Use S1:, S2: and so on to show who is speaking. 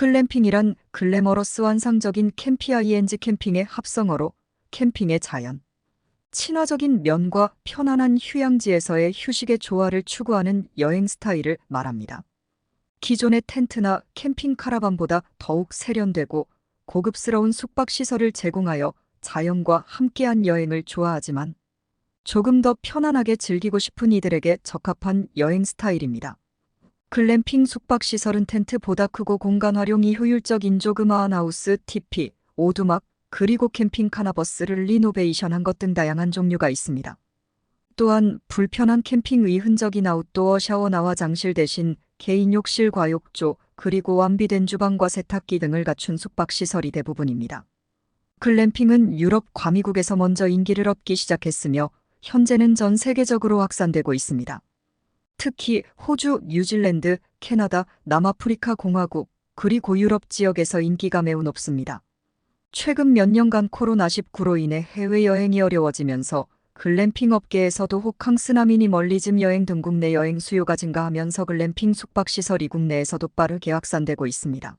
S1: 글램핑이란 글래머러스 환상적인 캠피아 이엔지 캠핑의 합성어로 캠핑의 자연. 친화적인 면과 편안한 휴양지에서의 휴식의 조화를 추구하는 여행 스타일을 말합니다. 기존의 텐트나 캠핑 카라반보다 더욱 세련되고 고급스러운 숙박시설을 제공하여 자연과 함께한 여행을 좋아하지만 조금 더 편안하게 즐기고 싶은 이들에게 적합한 여행 스타일입니다. 글램핑 숙박시설은 텐트보다 크고 공간 활용이 효율적인 조그마한 하우스, TP, 오두막, 그리고 캠핑 카나버스를 리노베이션한 것 등 다양한 종류가 있습니다. 또한 불편한 캠핑의 흔적인 아웃도어 샤워 나와 장실 대신 개인 욕실 과욕조, 그리고 완비된 주방과 세탁기 등을 갖춘 숙박시설이 대부분입니다. 글램핑은 유럽 과미국에서 먼저 인기를 얻기 시작했으며 현재는 전 세계적으로 확산되고 있습니다. 특히 호주, 뉴질랜드, 캐나다, 남아프리카 공화국, 그리고 유럽 지역에서 인기가 매우 높습니다. 최근 몇 년간 코로나19로 인해 해외여행이 어려워지면서 글램핑 업계에서도 호캉 스나 미니 멀리즘 여행 등 국내 여행 수요가 증가하면서 글램핑 숙박시설이 국내에서도 빠르게 확산되고 있습니다.